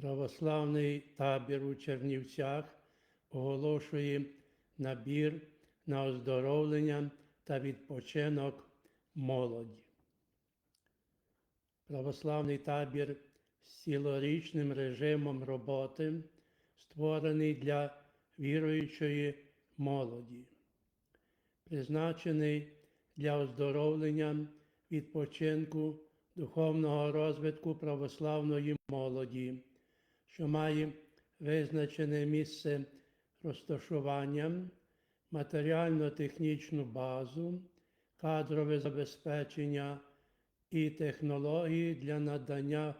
Православний табір у Чернівцях оголошує набір на оздоровлення та відпочинок молоді. Православний табір з цілорічним режимом роботи створений для віруючої молоді, призначений для оздоровлення, відпочинку, духовного розвитку православної молоді, що має визначене місце розташування, матеріально-технічну базу, кадрове забезпечення і технології для надання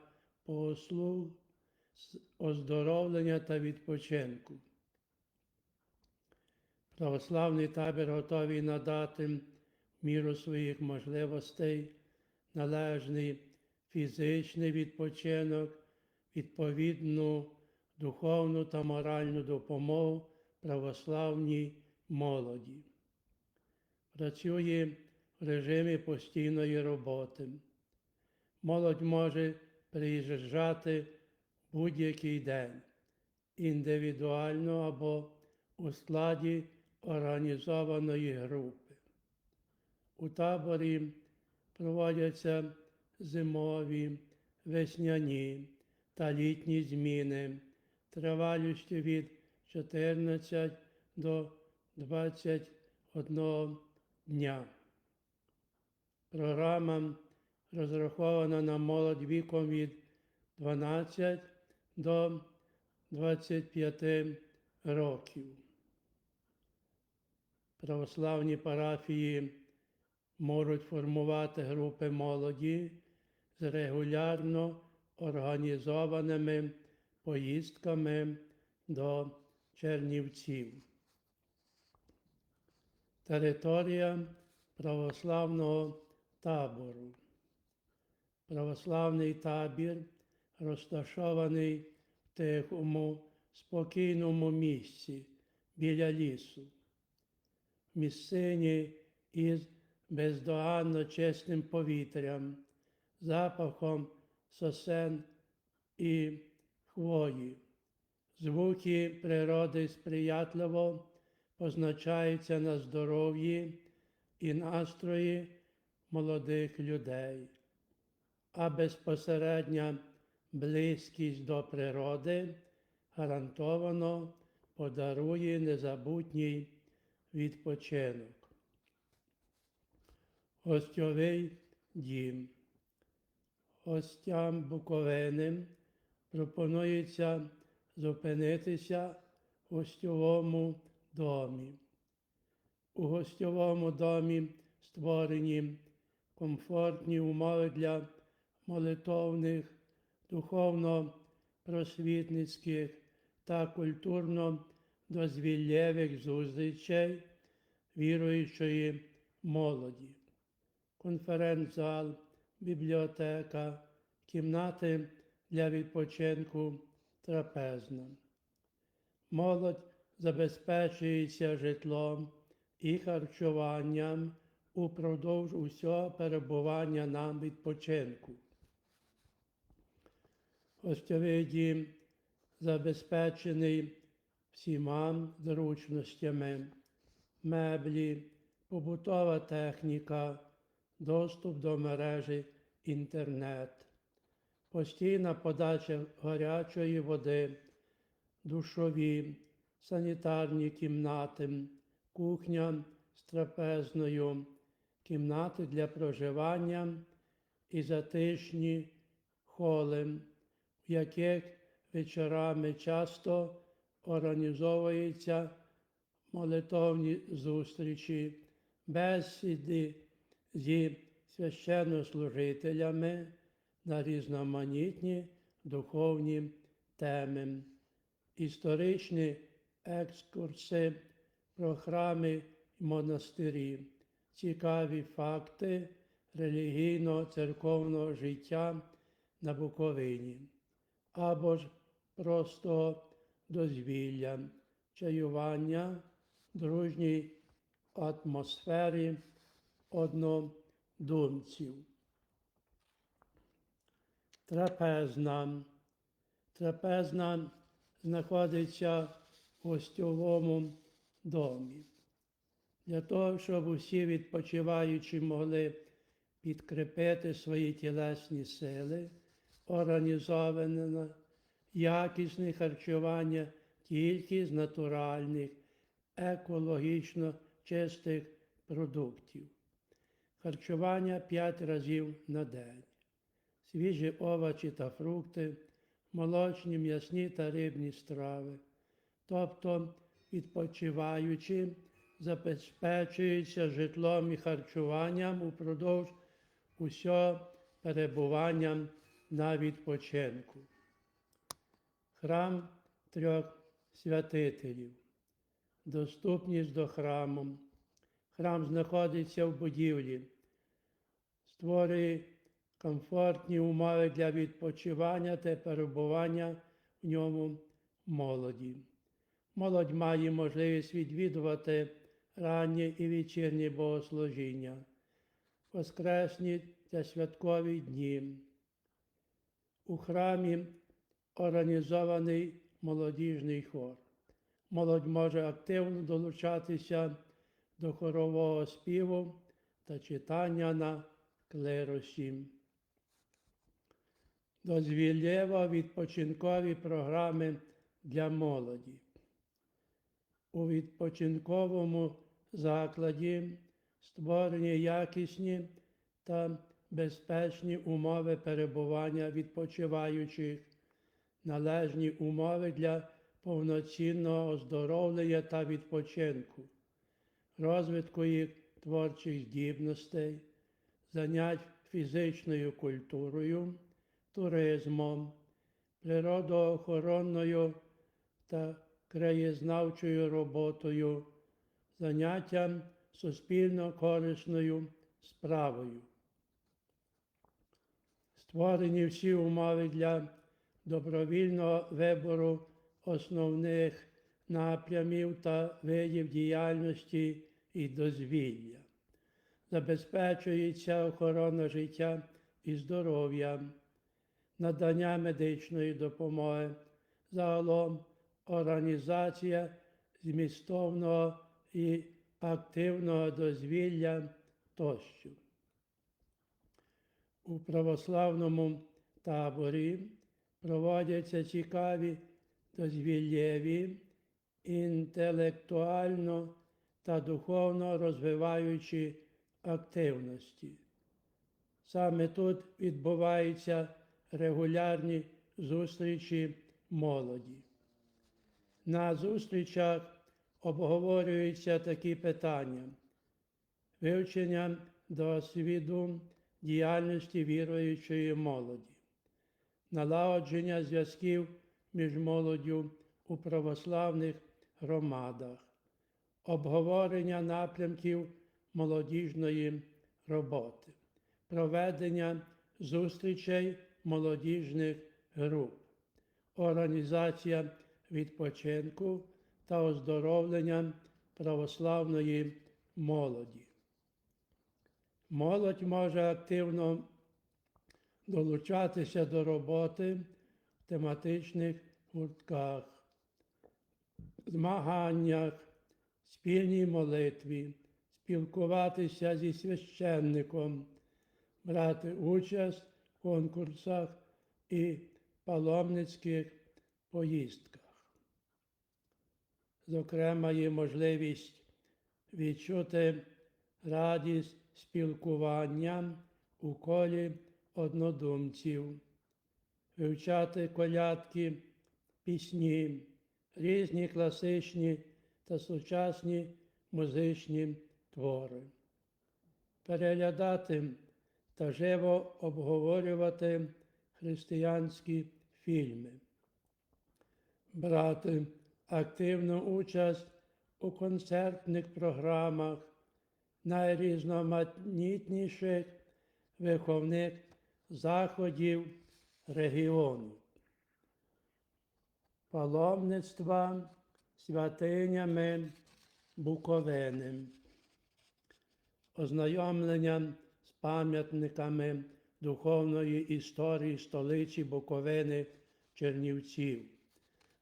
послуг оздоровлення та відпочинку. Православний табір готовий надати міру своїх можливостей належний фізичний відпочинок, відповідну духовну та моральну допомогу православній молоді. Працює в режимі постійної роботи. Молодь може приїжджати будь-який день, індивідуально або у складі організованої групи. У таборі проводяться зимові, весняні та літні зміни тривалістю від 14 до 21 дня. Програма розрахована на молодь віком від 12 до 25 років. Православні парафії можуть формувати групи молоді з регулярно організованими поїздками до Чернівців. Територія православного табору. Православний табір розташований в тихому, спокійному місці біля лісу, в місцині із бездоганно чистим повітрям, запахом сосен і хвої. Звуки природи сприятливо позначаються на здоров'ї і настрої молодих людей, а безпосередня близькість до природи гарантовано подарує незабутній відпочинок. Гостьовий дім. Гостям Буковини пропонується зупинитися в гостьовому домі. У гостьовому домі створені комфортні умови для молитовних, духовно-просвітницьких та культурно-дозвіллєвих зустрічей віруючої молоді, конференц-зал, бібліотека, кімнати для відпочинку трапезна. Молодь забезпечується житлом і харчуванням упродовж усього перебування на відпочинку. Гостьовий забезпечений всіма зручностями, меблі, побутова техніка, доступ до мережі інтернет, постійна подача гарячої води, душові, санітарні кімнати, кухня з трапезною, кімнати для проживання і затишні холи, в яких вечорами часто організовуються молитовні зустрічі, бесіди зі священнослужителями на різноманітні духовні теми, історичні екскурси про храми і монастирі, цікаві факти релігійно-церковного життя на Буковині, або ж просто дозвілля, чаювання, дружній атмосфері однодумців. Трапезна Трапезна знаходиться в гостьовому домі. Для того, щоб усі відпочиваючі могли підкріпити свої тілесні сили, організоване якісне харчування тільки з натуральних, екологічно чистих продуктів. Харчування 5 разів на день. Свіжі овочі та фрукти, молочні, м'ясні та рибні страви. Тобто відпочиваючи, забезпечуються житлом і харчуванням упродовж усього перебування на відпочинку. Храм трьох святителів. Доступність до храму. Храм знаходиться в будівлі, створює комфортні умови для відпочивання та перебування в ньому молоді. Молодь має можливість відвідувати ранні і вечірні богослужіння, воскресні та святкові дні. У храмі організований молодіжний хор. Молодь може активно долучатися до хорового співу та читання на клеросі. Дозвіллєво відпочинкові програми для молоді. У відпочинковому закладі створені якісні та безпечні умови перебування відпочиваючих, належні умови для повноцінного оздоровлення та відпочинку, розвитку їх творчих здібностей, занять фізичною культурою, туризмом, природоохоронною та краєзнавчою роботою, заняттям суспільно корисною справою. Створені всі умови для добровільного вибору основних напрямів та видів діяльності і дозвілля. Забезпечується охорона життя і здоров'я, надання медичної допомоги, загалом організація змістовного і активного дозвілля тощо. У православному таборі проводяться цікаві дозвіллєві, інтелектуально та духовно розвиваючі активності. Саме тут відбуваються регулярні зустрічі молоді. На зустрічах обговорюються такі питання: вивчення досвіду діяльності віруючої молоді, налагодження зв'язків між молоддю у православних громадах, обговорення напрямків молодіжної роботи, проведення зустрічей молодіжних груп, організація відпочинку та оздоровлення православної молоді. Молодь може активно долучатися до роботи в тематичних гуртках, змаганнях, спільній молитві, спілкуватися зі священником, брати участь в конкурсах і паломницьких поїздках. Зокрема, є можливість відчути радість спілкування у колі однодумців, вивчати колядки, пісні, різні класичні та сучасні музичні твори, переглядати та живо обговорювати християнські фільми, брати активну участь у концертних програмах найрізноманітніших виховних заходів регіону, паломництва святинями Буковини, ознайомлення з пам'ятниками духовної історії столиці Буковини Чернівців,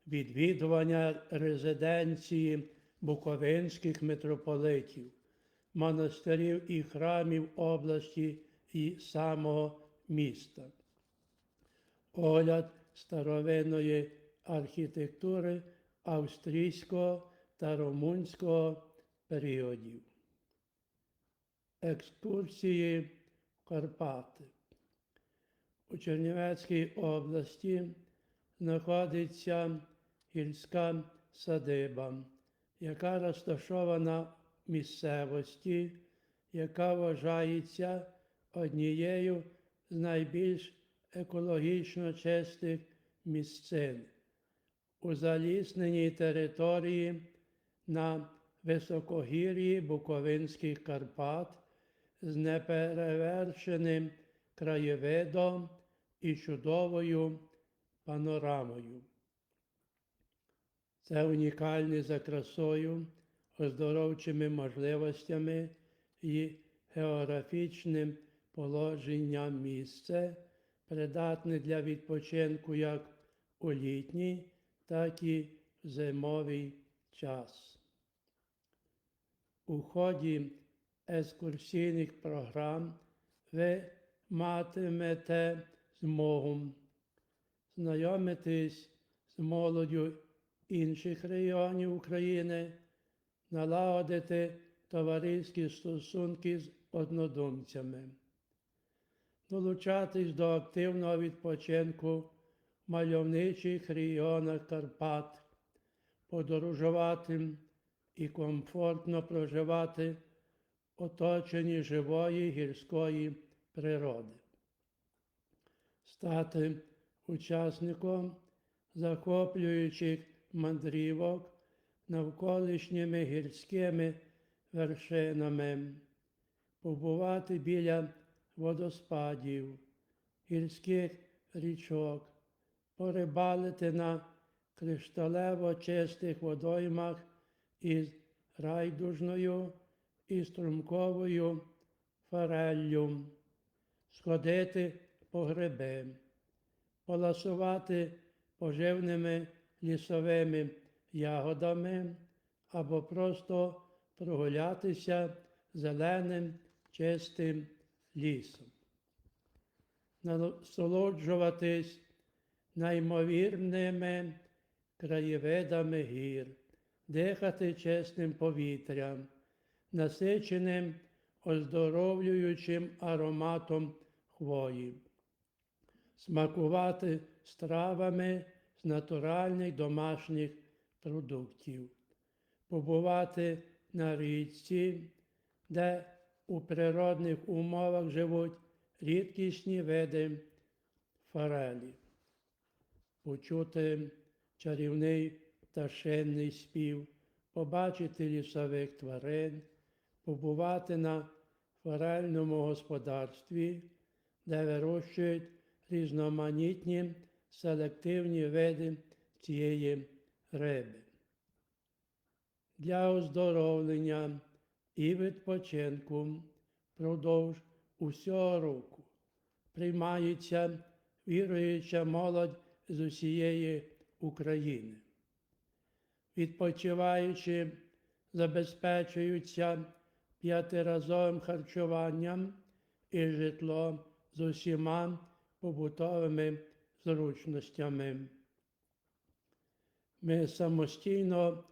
відвідування резиденції буковинських митрополитів, монастирів і храмів області і самого міста. Огляд старовинної архітектури австрійського та румунського періодів. Екскурсії в Карпати. У Чернівецькій області знаходиться гірська садиба, яка розташована в місцевості, яка вважається однією з найбільш екологічно чистих місцин у залісненій території на високогір'ї Буковинських Карпат з неперевершеним краєвидом і чудовою панорамою. Це унікальне за красою, оздоровчими можливостями і географічним положенням місце, придатне для відпочинку як у літній, так і в зимовий час. У ході екскурсійних програм ви матимете змогу знайомитись з молоддю інших регіонів України, налагодити товариські стосунки з однодумцями, долучатись до активного відпочинку мальовничих регіонах Карпат, подорожувати і комфортно проживати в оточенні живої гірської природи, стати учасником захоплюючих мандрівок навколишніми гірськими вершинами, побувати біля водоспадів, гірських річок, порибалити на кришталево чистих водоймах із райдужною і струмковою фореллю, сходити по гриби, поласувати поживними лісовими ягодами або просто прогулятися зеленим чистим лісом, насолоджуватись неймовірними краєвидами гір, дихати чистим повітрям, насиченим оздоровлюючим ароматом хвої, смакувати стравами з натуральних домашніх продуктів, побувати на річці, де у природних умовах живуть рідкісні види форелі, почути чарівний пташинний спів, побачити лісових тварин, побувати на форельному господарстві, де вирощують різноманітні селективні види цієї риби. Для оздоровлення і відпочинку впродовж усього року приймається віруюча молодь з усієї України. Відпочиваючи, забезпечуються п'ятиразовим харчуванням і житлом з усіма побутовими зручностями. Ми самостійно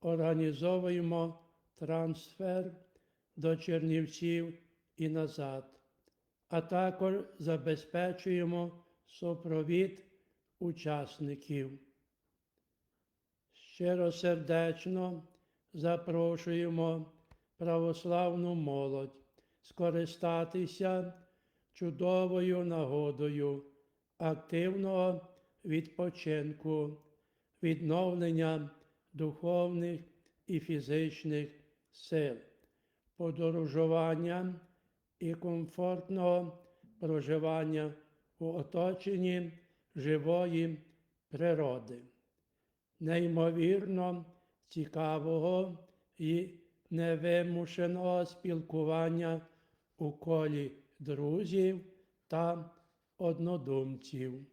організовуємо трансфер до Чернівців і назад, а також забезпечуємо супровід учасників. Щиросердечно запрошуємо православну молодь скористатися чудовою нагодою активного відпочинку, відновлення духовних і фізичних сил, подорожування і комфортного проживання у оточенні живої природи, неймовірно цікавого і невимушеного спілкування у колі друзів та однодумців.